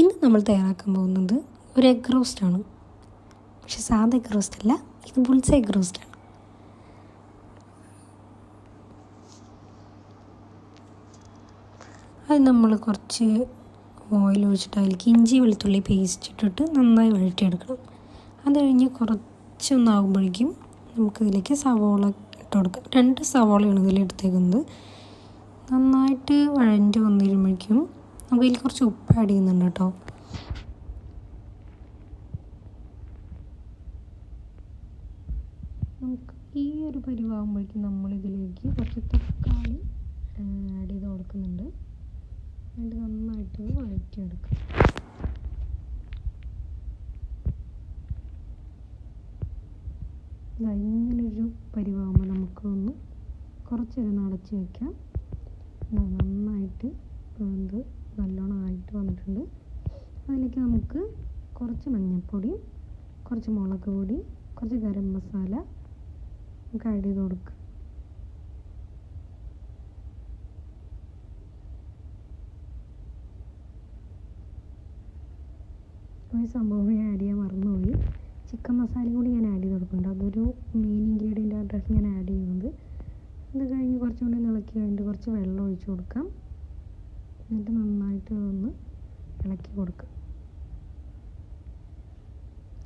ഇന്ന് നമ്മൾ തയ്യാറാക്കാൻ പോകുന്നത് ഒരു എഗ് റോസ്റ്റാണ് പക്ഷെ സാധാ എഗ് റോസ്റ്റ് അല്ല ഇത് ബുൾസ എഗ് റോസ്റ്റാണ് അത് നമ്മൾ കുറച്ച് ഓയിൽ ഒഴിച്ചിട്ട് അതിലേക്ക് ഇഞ്ചി വെളുത്തുള്ളി പേസ്റ്റ് ഇട്ടിട്ട് നന്നായി വഴറ്റിയെടുക്കണം. അത് കഴിഞ്ഞ് കുറച്ചൊന്നാകുമ്പോഴേക്കും നമുക്കിതിലേക്ക് സവോള ഇട്ട് കൊടുക്കാം. രണ്ട് സവോളയാണ് ഇതിൽ എടുത്തേക്കുന്നത്. നന്നായിട്ട് വഴഞ്ഞ് വന്നിരുമ്പോഴേക്കും നമുക്ക് ഇതിൽ കുറച്ച് ഉപ്പ് ആഡ് ചെയ്യുന്നുണ്ട് കേട്ടോ. നമുക്ക് ഈ ഒരു പരിവാകുമ്പോഴേക്കും നമ്മൾ ഇതിലേക്ക് കുറച്ച് തക്കാളി ആഡ് ചെയ്ത് കൊടുക്കുന്നുണ്ട്. എന്നിട്ട് നന്നായിട്ട് വഴറ്റി വഴറ്റിയെടുക്കുക ഇങ്ങനൊരു പരിവാകുമ്പോൾ നമുക്കൊന്ന് കുറച്ചൊരു നടച്ച് വയ്ക്കാം നന്നായിട്ട് വെന്ത് നല്ലോണം ആയിട്ട് വന്നിട്ടുണ്ട്. അതിലേക്ക് നമുക്ക് കുറച്ച് മഞ്ഞൾപ്പൊടി കുറച്ച് മുളക് പൊടി കുറച്ച് ഗരം മസാല നമുക്ക് ആഡ് ചെയ്ത് കൊടുക്കുക ഒരു സംഭവം ഞാൻ ആഡ് ചെയ്യാൻ മറന്നുപോയി. ചിക്കൻ മസാലയും കൂടി ഞാൻ ആഡ് ചെയ്ത് കൊടുക്കുന്നുണ്ട്. അതൊരു മെയിൻ ഇൻഗ്രീഡിയന്റ് ആയിട്ടാണ് ഞാൻ ആഡ് ചെയ്യുന്നത്. അത് കഴിഞ്ഞ് കുറച്ചും കൂടി ഇളക്കി കഴിഞ്ഞിട്ട് കുറച്ച് വെള്ളം ഒഴിച്ച് കൊടുക്കാം. എന്നിട്ട് നന്നായിട്ട് ഒന്ന് ഇളക്കി കൊടുക്കുക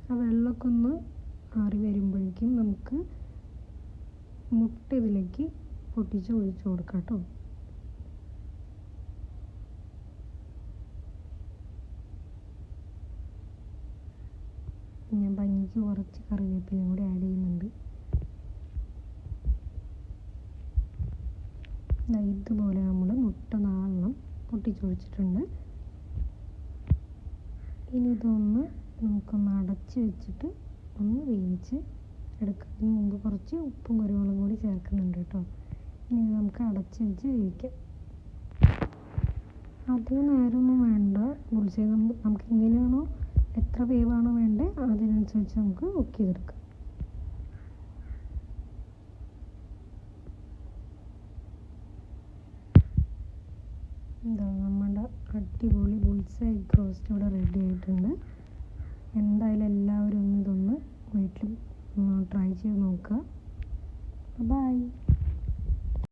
ആ വെള്ളമൊക്കെ ഒന്ന് ആറി വരുമ്പോഴേക്കും നമുക്ക് മുട്ട ഇതിലേക്ക് പൊട്ടിച്ച് ഒഴിച്ച് കൊടുക്കാം കേട്ടോ. ഞാൻ ഭംഗിക്ക് കുറച്ച് കറിവേപ്പിലയും കൂടി ആഡ് ചെയ്യുന്നുണ്ട്. ഇതുപോലെ നമ്മൾ മുട്ട നാലെണ്ണം പൊട്ടിച്ചൊഴിച്ചിട്ടുണ്ട് ഇനി ഇതൊന്ന് നമുക്കൊന്ന് അടച്ച് വെച്ചിട്ട് ഒന്ന് വേവിച്ച് എടുക്കുന്നതിന് മുമ്പ് കുറച്ച് ഉപ്പും കുരുമുളകും കൂടി ചേർക്കുന്നുണ്ട് കേട്ടോ. ഇനി നമുക്ക് അടച്ച് വെച്ച് വേവിക്കാം. അധികം നേരമൊന്നും വേണ്ട. ബുൾസൈ നമുക്ക് എങ്ങനെയാണോ എത്ര വേവാണോ വേണ്ടത് അതിനനുസരിച്ച് നമുക്ക് കുക്ക് ചെയ്തെടുക്കാം. എന്താ നമ്മുടെ അടിപൊളി ബുൾസ എഗ് റോസ്റ്റ് ഇവിടെ റെഡി ആയിട്ടുണ്ട്. എന്തായാലും എല്ലാവരും ഒന്ന് ഇതൊന്ന് വീട്ടിൽ ട്രൈ ചെയ്ത് നോക്കുക. ബൈ